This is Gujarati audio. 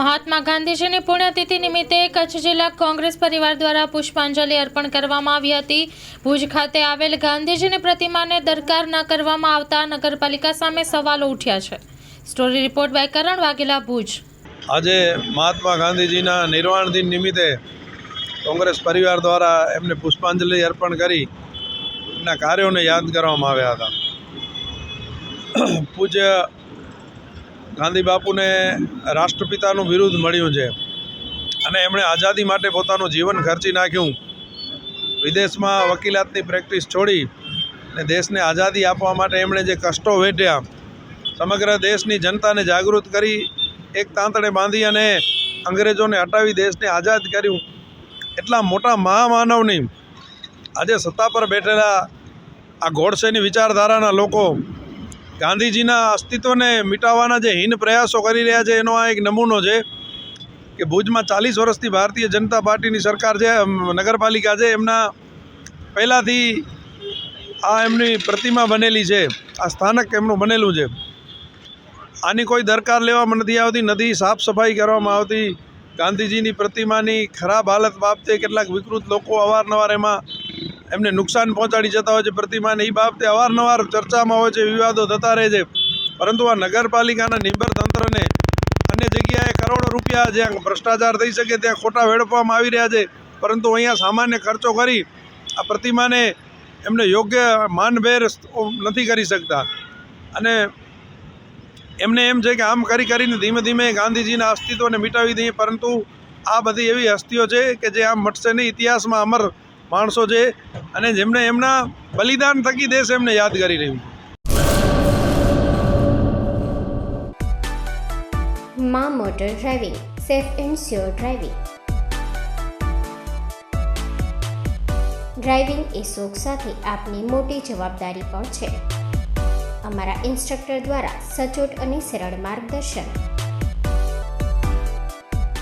મહાત્મા ગાંધીજીની પુણ્યતિથિ નિમિત્તે કચ્છ જિલ્લા કોંગ્રેસ પરિવાર દ્વારા પુષ્પાંજલિ અર્પણ કરવામાં આવી હતી. ભુજ ખાતે આવેલ ગાંધીજીની પ્રતિમાને દરકાર ન કરવામાં આવતા નગરપાલિકા સામે સવાલો ઉઠ્યા છે. Story report by Karan Vaghela, Bhuj. આજે મહાત્મા ગાંધીજીના નિર્વાણ દિન નિમિત્તે કોંગ્રેસ પરિવાર દ્વારા એમને પુષ્પાંજલિ અર્પણ કરી એમના કાર્યોને યાદ કરવામાં આવ્યા હતા. પૂજ્ય ગાંધી બાપુને રાષ્ટ્રપિતાનું બિરુદ મળ્યું છે અને એમણે આઝાદી માટે પોતાનું જીવન ખર્ચી નાખ્યું. વિદેશમાં વકીલાતની પ્રેક્ટિસ છોડી અને દેશને આઝાદી આપવા માટે એમણે જે કષ્ટો વેઠ્યા, સમગ્ર દેશની જનતાને જાગૃત કરી, એક તાંતણે બાંધી અને અંગ્રેજોને હટાવી દેશને આઝાદ કર્યું. એટલા મોટા મહામાનવની આજે સત્તા પર બેઠેલા આ ગોડસેની વિચારધારાના લોકો ગાંધીજીના અસ્તિત્વને મિટાવવાના જે હીન પ્રયાસો કરી રહ્યા છે, એનો આ એક નમૂનો છે કે ભુજમાં ચાલીસ વર્ષથી ભારતીય જનતા પાર્ટીની સરકાર છે નગરપાલિકા છે, એમના પહેલાંથી આ એમની પ્રતિમા બનેલી છે, આ સ્થાનક એમનું બનેલું છે. આની કોઈ દરકાર લેવામાં નથી આવતી નદી સાફ સફાઈ કરવામાં આવતી. ગાંધીજીની પ્રતિમાની ખરાબ હાલત બાબતે કેટલાક વિકૃત લોકો અવારનવાર એમાં એમને નુકસાન પહોંચાડી જતા હોય છે પ્રતિમાને. એ બાબતે અવારનવાર ચર્ચામાં હોય છે, વિવાદો થતા રહે છે. પરંતુ આ નગરપાલિકાના નિર્ભર તંત્રને અન્ય જગ્યાએ કરોડો રૂપિયા જ્યાં ભ્રષ્ટાચાર થઈ શકે ત્યાં ખોટા વેડફવામાં આવી રહ્યા છે. પરંતુ અહીંયા સામાન્ય ખર્ચો કરી આ પ્રતિમાને એમને યોગ્ય માનભેર નથી કરી શકતા. અને એમને એમ છે કે આમ કરી કરીને ધીમે ધીમે ગાંધીજીના અસ્તિત્વને મિટાવી દઈએ. પરંતુ આ બધી એવી હસ્તીઓ છે કે જે આમ મટશે નહીં. ઇતિહાસમાં અમર માણસો છે અને જેમણે એમના બલિદાન થકી દેશ એમને યાદ કરી રહ્યું છે. મા motor driving, safe and sure driving. Driving એ શોખ સાથે આપની મોટી જવાબદારી પણ છે. અમારા ઇન્સ્ટ્રક્ટર દ્વારા સચોટ અને સરળ માર્ગદર્શન.